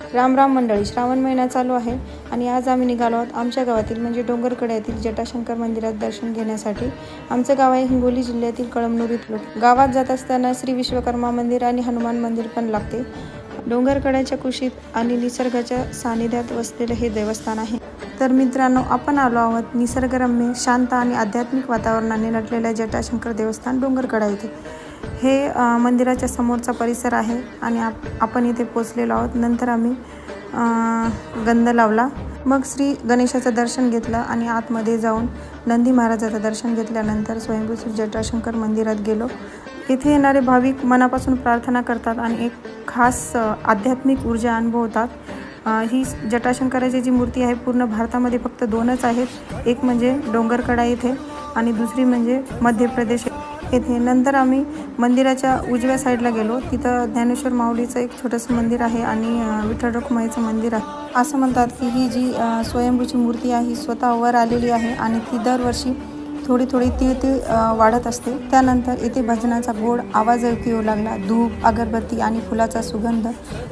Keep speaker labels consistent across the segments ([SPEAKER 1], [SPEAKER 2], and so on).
[SPEAKER 1] राम राम मंडळी श्रावण महिना चालू आहे आणि आज आम्ही निघालो आहोत आमच्या गावातील म्हणजे डोंगरकडे येथील जटाशंकर मंदिरात दर्शन घेण्यासाठी. आमचं गाव आहे हिंगोली जिल्ह्यातील कळमनुरी गावात जात असताना श्री विश्वकर्मा मंदिर आणि हनुमान मंदिर पण लागते. डोंगरकड्याच्या कुशीत आणि निसर्गाच्या सानिध्यात वसलेलं हे देवस्थान आहे. तर मित्रांनो आपण आलो आहोत निसर्गरम्य शांत आणि आध्यात्मिक वातावरणाने नटलेल्या जटाशंकर देवस्थान डोंगरकडा येथे. हे मंदिराच्या समोरचा परिसर आहे आणि आप आपण इथे पोचलेलो आहोत. नंतर आम्ही गंध लावला. मग श्री गणेशाचं दर्शन घेतलं आणि आतमध्ये जाऊन नंदी महाराजाचं दर्शन घेतल्यानंतर स्वयंभू श्री जटाशंकर मंदिरात गेलो. इथे येणारे भाविक मनापासून प्रार्थना करतात आणि एक खास आध्यात्मिक ऊर्जा अनुभवतात. ही जटाशंकराची जी मूर्ती आहे पूर्ण भारतामध्ये फक्त दोनच आहेत. एक म्हणजे डोंगरकडा येथे आणि दुसरी म्हणजे मध्य प्रदेश येथे नंतर आम्ही मंदिराच्या उजव्या साईडला गेलो. तिथं ज्ञानेश्वर माऊलीचं एक छोटंसं मंदिर आहे आणि विठ्ठल रखुमाईचं मंदिर आहे. असं म्हणतात की ही जी स्वयंभूची मूर्ती आहे ही स्वतः वर आलेली आहे आणि ती दरवर्षी थोडी थोडी ती ती वाढत असते. त्यानंतर येथे भजनाचा गोड आवाज येऊ लागला. धूप अगरबत्ती आणि फुलाचा सुगंध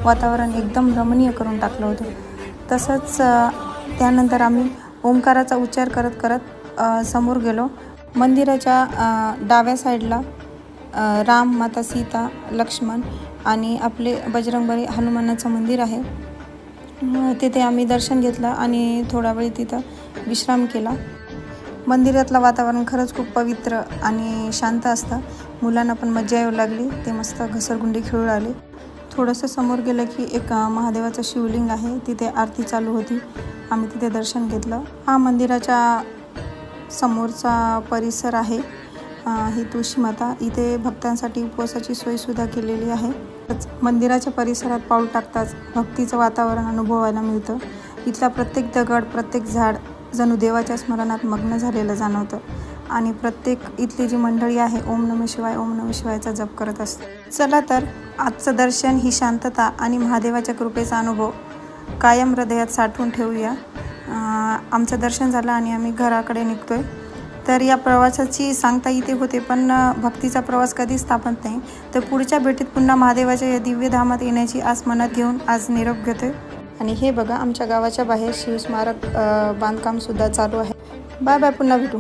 [SPEAKER 1] वातावरण एकदम रमणीय करून टाकलं होतं. तसंच त्यानंतर आम्ही ओंकाराचा उच्चार करत करत समोर गेलो. मंदिराच्या डाव्या साईडला राम माता सीता लक्ष्मण आणि आपले बजरंगबली हनुमानाचं मंदिर आहे. तिथे आम्ही दर्शन घेतलं आणि थोडा वेळ तिथं विश्राम केला. मंदिरातलं वातावरण खरंच खूप पवित्र आणि शांत असतं. मुलांना पण मजा येऊ लागली. ते मस्त घसरगुंडी खेळू लागले. थोडंसं समोर गेलं की एक महादेवाचं शिवलिंग आहे. तिथे आरती चालू होती. आम्ही तिथे दर्शन घेतलं. हा मंदिराच्या समोरचा परिसर आहे ही तुळशी माता. इथे भक्तांसाठी उपवासाची सोयसुद्धा केलेली आहे. मंदिराच्या परिसरात पाऊल टाकताच भक्तीचं वातावरण अनुभवायला मिळतं. इथला प्रत्येक दगड प्रत्येक झाड जणू देवाच्या स्मरणात मग्न झालेलं जाणवतं. आणि प्रत्येक इथली जी मंडळी आहे ओम नम शिवाय ओम नम शिवायचा जप करत असते. चला तर आजचं दर्शन ही शांतता आणि महादेवाच्या कृपेचा अनुभव कायम हृदयात साठवून ठेवूया. आमचं दर्शन झालं आणि आम्ही घराकडे निघतो आहे तर या प्रवासाची सांगता इथे होते पण भक्तीचा प्रवास कधीच थांबत नाही. तर पुढच्या भेटीत पुन्हा महादेवाच्या या दिव्य धामात येण्याची आस मनात घेऊन आज निरोप आहे आणि हे बघा आमच्या गावाच्या बाहेर शिवस्मारक बांधकामसुद्धा चालू आहे. बाय बाय पुन्हा भेटू.